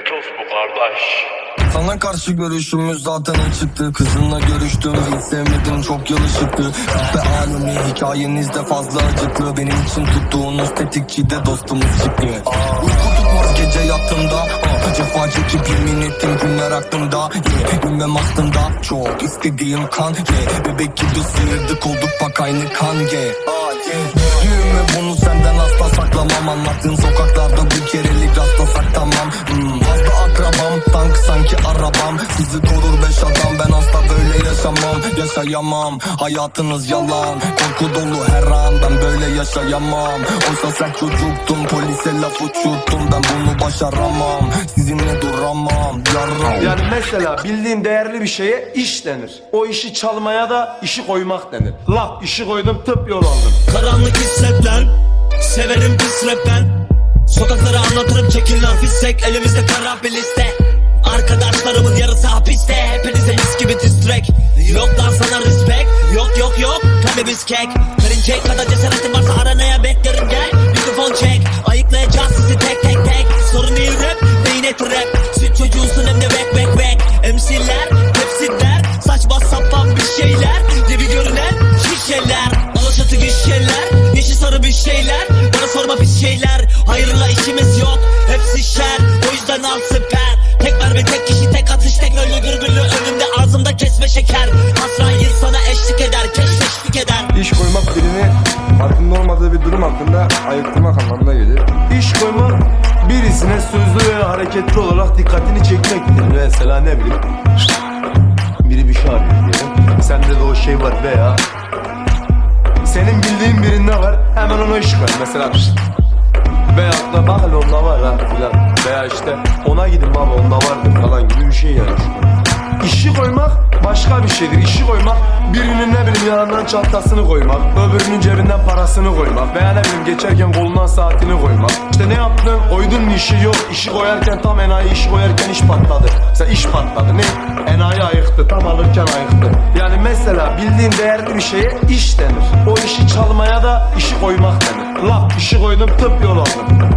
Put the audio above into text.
Metos bu kardeş. Sana karşı görüşümüz zaten açıktı Kızınla görüştüm hiç sevmedim çok yalışıktı Kahve alemi hikayenizde fazla acıklı. Benim için tuttuğunuz tetikçi de dostumuz çıktı. Aa, Uyku tutmaz gece yattığımda. Aa, Cefa çekip yemin ettim günler aklımda yeah, Bilmem aklımda çok istediğim kan. Yeah, Bebek gibi sıyırdık olduk bak aynı kan. Yeah. Aa, yeah. Düğme bunu senden asla saklamam. Anlattığın sokaklarda bir kerelik Korur beş adam ben asla böyle yaşamam. Yaşayamam hayatınız yalan. Korku dolu her an ben böyle yaşayamam. Oysa sen çocuktun polise laf uçurttun Ben bunu başaramam sizinle duramam. Yarram. Yani mesela bildiğin değerli bir şeye iş denir. O işi çalmaya da işi koymak denir. Laf işi koydum tıp yol aldım. Karanlık hissetler Severim pis rap ben Sokakları anlatırım çekil lan fissek. Elimizde kara bir liste. Yarısı hapiste Hepinize mis gibi distrek Yok lan sana respect. Yok yok yok. Kanebis kek. Verinecek kadar cesaretin varsa aranaya beklerim. Gel Mikrofon çek. Ayıklayacağız sizi tek tek tek. Sorun değil rap Beyne trap? Süt çocuğusun hem de bek bek bek MC'ler Tepsiler. Saçma sapan bir şeyler. Gibi görünen şişeler. Alaşatı gişeler. Yeşil sarı bir şeyler. Bana sorma pis şeyler. Hayırla şeker Azrail sana eşlik eder Keşfeşlik eder İş koymak birini farkında olmadığı bir durum hakkında ayıktırmak anlamına gelir. İş koymak birisine sözlü veya hareketli olarak dikkatini çekmektir. Mesela ne bileyim biri bir şey arıyor diyelim. Sende de o şey var veya senin bildiğin birinde var hemen ona iş koy. Mesela Veyahut da bak onda var ha filan. Veya işte ona gidin baba onda vardır falan gibi bir şey yani. Koymak başka bir şeydir. İşi koymak birinin ne bileyim yanından çantasını koymak, öbürünün cebinden parasını koymak veya ne bileyim geçerken kolundan saatini koymak. İşte ne yaptın? Koydun mu işi yok. İşi koyarken tam enayi işi koyarken iş patladı. Mesela iş patladı. Ne? Enayi ayıktı. Tam alırken ayıktı. Yani mesela bildiğin değerli bir şeye iş denir. O işi çalmaya da işi koymak denir. Laf işi koydum tıp yol aldım.